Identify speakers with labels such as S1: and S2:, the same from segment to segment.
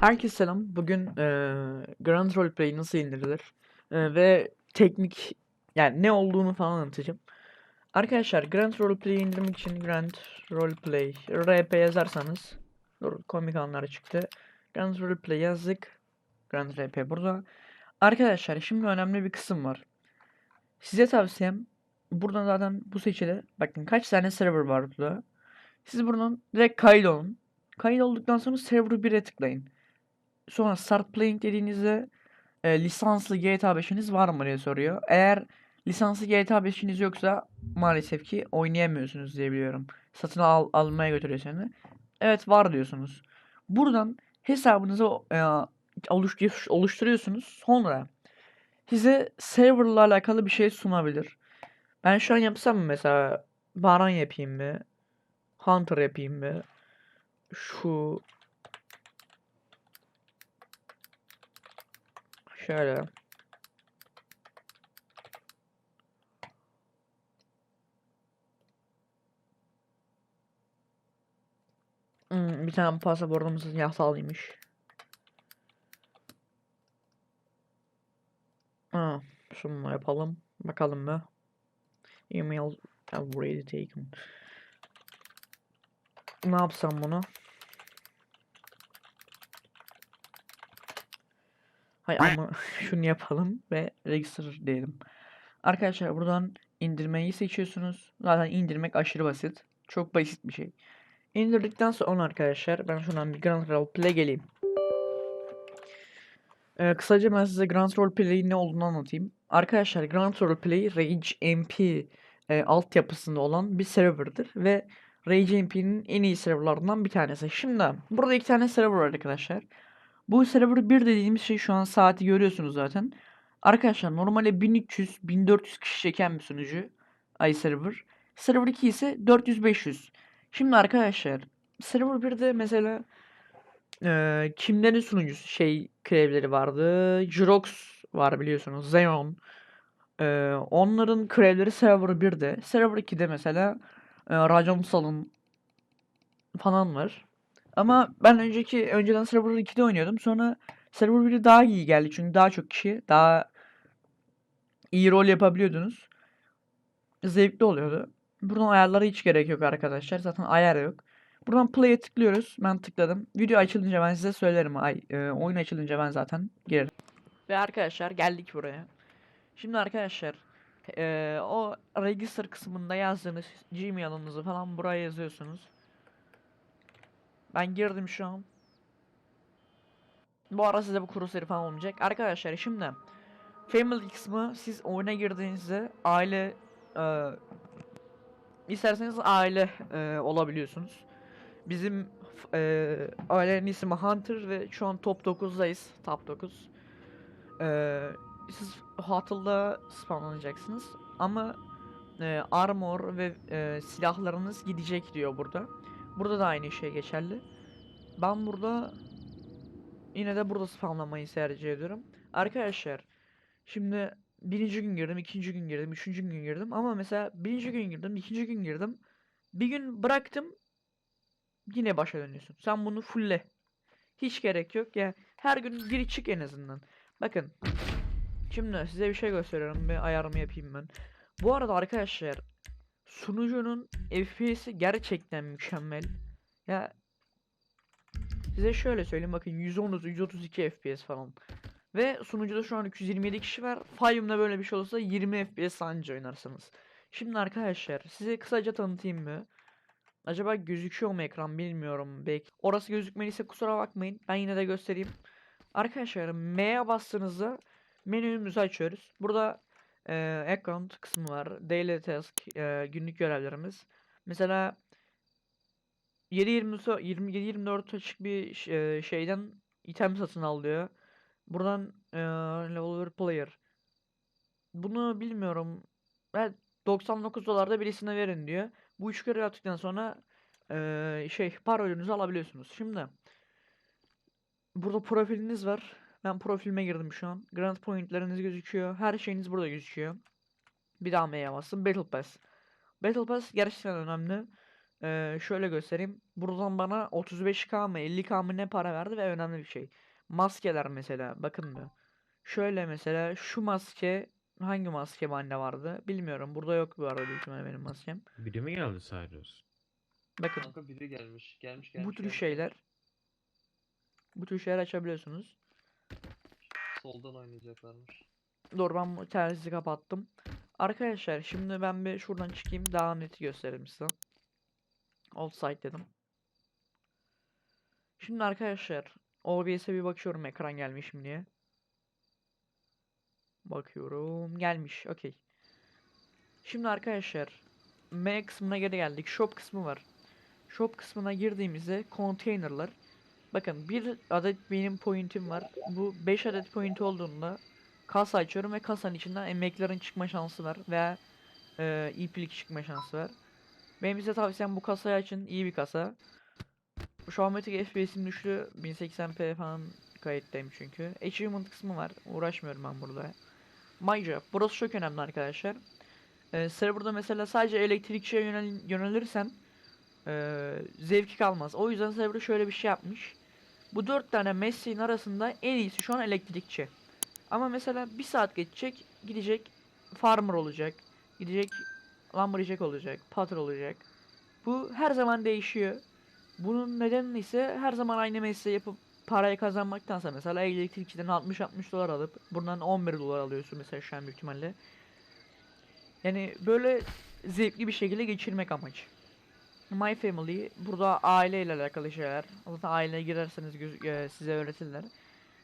S1: Herkese selam. Bugün eee Grand Roleplay nasıl indirilir eee, ve teknik yani ne olduğunu falan anlatacağım. Arkadaşlar Grand Roleplay'i indirmek için Grand Roleplay RP yazarsanız dur komik anlar çıktı. Grand Roleplay yazdık. Grand RP burada. Arkadaşlar şimdi önemli bir kısım var. Size tavsiyem buradan zaten bu seçili. Bakın kaç tane server var burada. Siz buradan direkt kaydolun. Kaydolduktan sonra server 1'e tıklayın. Sonra start playing dediğinizde e, lisanslı GTA 5'iniz var mı diye soruyor. Eğer lisanslı GTA 5'iniz yoksa maalesef ki oynayamıyorsunuz diye biliyorum. Satın al, almaya götürüyor seni. Evet var diyorsunuz. Buradan hesabınızı e, oluştur- oluşturuyorsunuz. Sonra size serverla alakalı bir şey sunabilir. Ben şu an yapsam mı mesela Baran yapayım mı? Hunter yapayım mı? Şu Şöyle. Hmm, bir tane pasaportumuz yasalıymış. Ha, şunu yapalım. Bakalım mı? Email already taken. Ne yapsam bunu? Hay ama şunu yapalım ve register diyelim. Arkadaşlar buradan indirmeyi seçiyorsunuz. Zaten indirmek aşırı basit. Çok basit bir şey. İndirdikten sonra arkadaşlar ben şuradan bir Grand Roleplay geleyim. Ee, kısaca ben size Grand Roleplay'in ne olduğunu anlatayım. Arkadaşlar Grand Roleplay Rage MP e, altyapısında olan bir serverdır ve Rage MP'nin en iyi serverlarından bir tanesi. Şimdi burada iki tane server var arkadaşlar. Bu server 1 dediğimiz şey şu an saati görüyorsunuz zaten. Arkadaşlar normalde 1300-1400 kişi çeken bir sunucu. Ay server. Server 2 ise 400-500. Şimdi arkadaşlar server 1'de mesela eee kimlerin sunucusu şey krevleri vardı. Jirox var biliyorsunuz. Xeon. Eee, onların krevleri server 1'de. Server 2'de mesela eee Racon Salın falan var. Ama ben önceki önceden server 2'de oynuyordum. Sonra server 1'de daha iyi geldi. Çünkü daha çok kişi daha iyi rol yapabiliyordunuz. Zevkli oluyordu. Buradan ayarlara hiç gerek yok arkadaşlar. Zaten ayar yok. Buradan play'e tıklıyoruz. Ben tıkladım. Video açılınca ben size söylerim. Ay, e, oyun açılınca ben zaten girerim. Ve arkadaşlar geldik buraya. Şimdi arkadaşlar e, o register kısmında yazdığınız Gmail'ınızı falan buraya yazıyorsunuz. Ben girdim şu an. Bu ara size bu kuru seri falan olmayacak. Arkadaşlar şimdi Family kısmı siz oyuna girdiğinizde aile e, isterseniz aile e, olabiliyorsunuz. Bizim e, ailenin ismi Hunter ve şu an top 9'dayız. Top 9. E, siz Huttle'da spawnlanacaksınız. Ama e, armor ve e, silahlarınız gidecek diyor burada. Burada da aynı şey geçerli. Ben burada yine de burada spamlamayı tercih ediyorum. Arkadaşlar şimdi birinci gün girdim, ikinci gün girdim, üçüncü gün girdim ama mesela birinci gün girdim, ikinci gün girdim. Bir gün bıraktım yine başa dönüyorsun. Sen bunu fulle. Hiç gerek yok ya. Her gün gir çık en azından. Bakın. Şimdi size bir şey gösteriyorum. Bir ayarımı yapayım ben. Bu arada arkadaşlar sunucunun FPS'i gerçekten mükemmel. Ya size şöyle söyleyeyim bakın 110 132 FPS falan. Ve sunucuda şu an 227 kişi var. Five'ımda böyle bir şey olursa 20 FPS anca oynarsınız. Şimdi arkadaşlar size kısaca tanıtayım mı? Acaba gözüküyor mu ekran bilmiyorum. Belki orası gözükmediyse kusura bakmayın. Ben yine de göstereyim. Arkadaşlar M'ye bastığınızda menümüzü açıyoruz. Burada e, account kısmı var. Daily task, e, günlük görevlerimiz. Mesela 7.24 açık bir şeyden item satın al diyor. Buradan e, level 1 player. Bunu bilmiyorum. Evet, 99 dolarda birisine verin diyor. Bu üç görev yaptıktan sonra e, şey parolünüzü alabiliyorsunuz. Şimdi burada profiliniz var. Ben profilime girdim şu an. Grand pointleriniz gözüküyor. Her şeyiniz burada gözüküyor. Bir daha M'ye bastım. Battle Pass. Battle Pass gerçekten önemli. Ee, şöyle göstereyim. Buradan bana 35k mı 50k mı ne para verdi ve önemli bir şey. Maskeler mesela bakın bir. Şöyle mesela şu maske hangi maske bende vardı bilmiyorum. Burada yok bu arada büyük ihtimalle benim maskem.
S2: Biri mi geldi Cyrus?
S1: Bakın
S3: Kanka biri gelmiş. Gelmiş gelmiş.
S1: bu tür
S3: gelmiş.
S1: şeyler bu tür şeyler açabiliyorsunuz.
S3: Soldan oynayacaklarmış.
S1: Dur ben telsizi kapattım. Arkadaşlar şimdi ben bir şuradan çıkayım daha net göstereyim size. Offside dedim. Şimdi arkadaşlar OBS'e bir bakıyorum ekran gelmiş mi diye. Bakıyorum gelmiş okey. Şimdi arkadaşlar M kısmına geri geldik. Shop kısmı var. Shop kısmına girdiğimizde containerlar. Bakın bir adet benim pointim var. Bu 5 adet point olduğunda kasa açıyorum ve kasanın içinden emeklerin çıkma şansı var veya e, iplik çıkma şansı var. Benim size tavsiyem bu kasayı açın. iyi bir kasa. Matic FPS'im düştü. 1080p falan kayıttayım çünkü. Achievement kısmı var. Uğraşmıyorum ben burada. My job. Burası çok önemli arkadaşlar. Ee, serverda mesela sadece elektrikçiye yönel yönelirsen ee, zevki kalmaz. O yüzden server şöyle bir şey yapmış. Bu dört tane mesleğin arasında en iyisi şu an elektrikçi. Ama mesela bir saat geçecek, gidecek farmer olacak, gidecek lumberjack olacak, potter olacak. Bu her zaman değişiyor. Bunun nedeni ise her zaman aynı mesleği yapıp parayı kazanmaktansa mesela elektrikçiden 60-60 dolar alıp buradan 11 dolar alıyorsun mesela şu an büyük ihtimalle. Yani böyle zevkli bir şekilde geçirmek amaç. My Family burada aileyle alakalı şeyler. Zaten aileye girerseniz e, size öğretirler.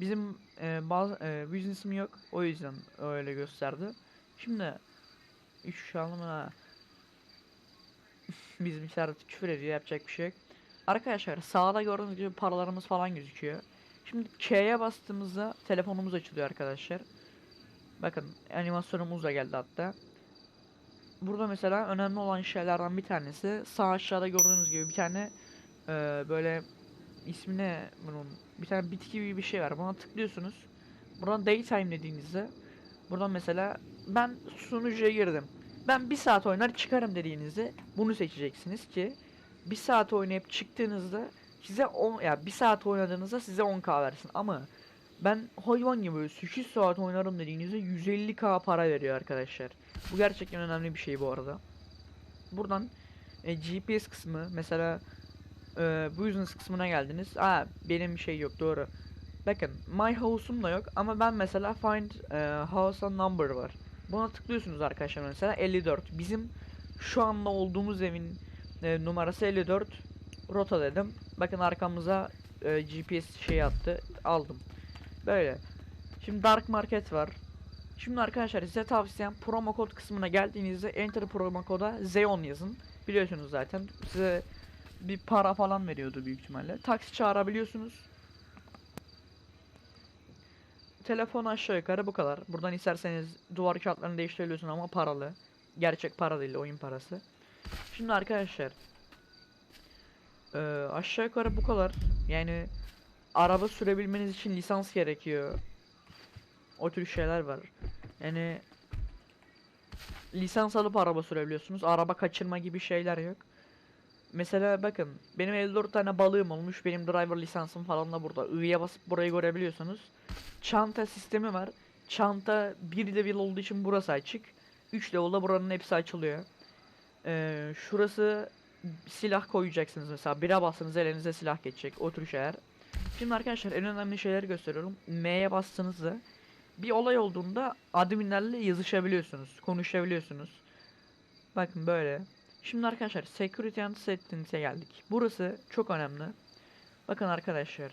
S1: Bizim e, bazı e, business'im yok. O yüzden öyle gösterdi. Şimdi 3 şalım ha. Bizim işaret küfür ediyor yapacak bir şey yok. Arkadaşlar sağda gördüğünüz gibi paralarımız falan gözüküyor. Şimdi K'ye bastığımızda telefonumuz açılıyor arkadaşlar. Bakın animasyonumuz da geldi hatta. Burada mesela önemli olan şeylerden bir tanesi sağ aşağıda gördüğünüz gibi bir tane e, böyle ismi ne bunun bir tane bitki gibi bir şey var. Buna tıklıyorsunuz. Buradan daytime dediğinizde buradan mesela ben sunucuya girdim. Ben bir saat oynar çıkarım dediğinizde bunu seçeceksiniz ki bir saat oynayıp çıktığınızda size 10 ya bir saat oynadığınızda size 10k versin ama ben hayvan gibi böyle 8 saat oynarım dediğinizde 150k para veriyor arkadaşlar. Bu gerçekten önemli bir şey bu arada. Buradan e, GPS kısmı mesela e, business kısmına geldiniz. Aa benim şey yok doğru. Bakın my house'um da yok ama ben mesela find e, house number var. Buna tıklıyorsunuz arkadaşlar mesela 54. Bizim şu anda olduğumuz evin e, numarası 54. Rota dedim. Bakın arkamıza e, GPS şey attı. Aldım. Böyle. Şimdi dark market var. Şimdi arkadaşlar size tavsiyem promo kod kısmına geldiğinizde enter promo koda Zeon yazın. Biliyorsunuz zaten size bir para falan veriyordu büyük ihtimalle. Taksi çağırabiliyorsunuz. Telefon aşağı yukarı bu kadar. Buradan isterseniz duvar kağıtlarını değiştirebiliyorsun ama paralı. Gerçek para değil oyun parası. Şimdi arkadaşlar eee, aşağı yukarı bu kadar. Yani araba sürebilmeniz için lisans gerekiyor. O tür şeyler var. Yani lisans alıp araba sürebiliyorsunuz. Araba kaçırma gibi şeyler yok. Mesela bakın benim 54 tane balığım olmuş. Benim driver lisansım falan da burada. I'ya basıp burayı görebiliyorsunuz. Çanta sistemi var. Çanta 1 level olduğu için burası açık. 3 level'da buranın hepsi açılıyor. Ee, şurası silah koyacaksınız mesela. 1'e bastığınız elinize silah geçecek. O tür şeyler. Şimdi arkadaşlar en önemli şeyleri gösteriyorum. M'ye bastığınızda bir olay olduğunda adminlerle yazışabiliyorsunuz, konuşabiliyorsunuz. Bakın böyle. Şimdi arkadaşlar Security and Settings'e geldik. Burası çok önemli. Bakın arkadaşlar.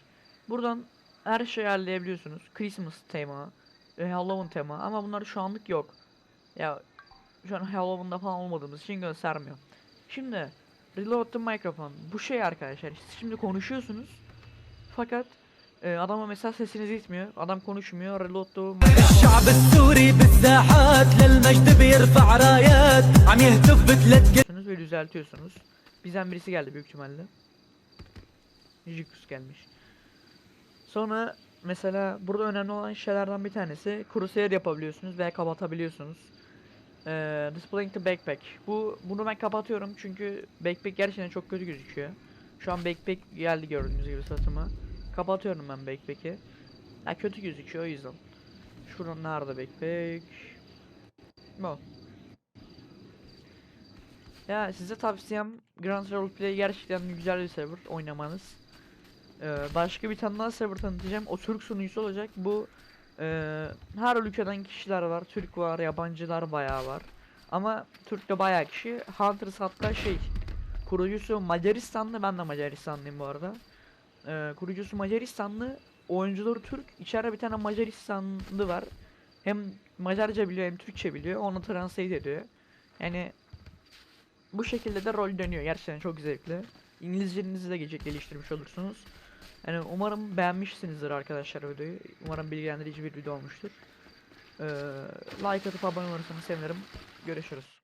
S1: Buradan her şeyi ayarlayabiliyorsunuz. Christmas tema, e, Halloween tema ama bunlar şu anlık yok. Ya şu an Halloween'da falan olmadığımız için göstermiyor. Şimdi Reload the microphone. Bu şey arkadaşlar. Siz şimdi konuşuyorsunuz. Fakat ee, adama mesela sesiniz gitmiyor. Adam konuşmuyor. Reload'lu. ve düzeltiyorsunuz. Bizden birisi geldi büyük ihtimalle. Jikus gelmiş. Sonra mesela burada önemli olan şeylerden bir tanesi Crusader yapabiliyorsunuz veya kapatabiliyorsunuz. Ee, displaying the backpack. Bu bunu ben kapatıyorum çünkü backpack gerçekten çok kötü gözüküyor. Şu an backpack geldi gördüğünüz gibi satıma. Kapatıyorum ben backpack'i. Ha kötü gözüküyor o yüzden. Şuradan nerede backpack? Bu. Ya size tavsiyem Grand Roleplay gerçekten güzel bir server oynamanız. Ee, başka bir tane daha server tanıtacağım. O Türk sunucusu olacak. Bu ee, her ülkeden kişiler var. Türk var, yabancılar bayağı var. Ama Türk'te bayağı kişi. Hunters hatta şey kurucusu Macaristanlı. Ben de Macaristanlıyım bu arada. Ee, kurucusu Macaristanlı. Oyuncuları Türk. İçeride bir tane Macaristanlı var. Hem Macarca biliyor hem Türkçe biliyor. Onu translate ediyor. Yani bu şekilde de rol dönüyor. Gerçekten çok zevkli. İngilizcenizi de geliştirmiş olursunuz. Yani umarım beğenmişsinizdir arkadaşlar videoyu. Umarım bilgilendirici bir video olmuştur. Ee, like atıp abone olursanız sevinirim. Görüşürüz.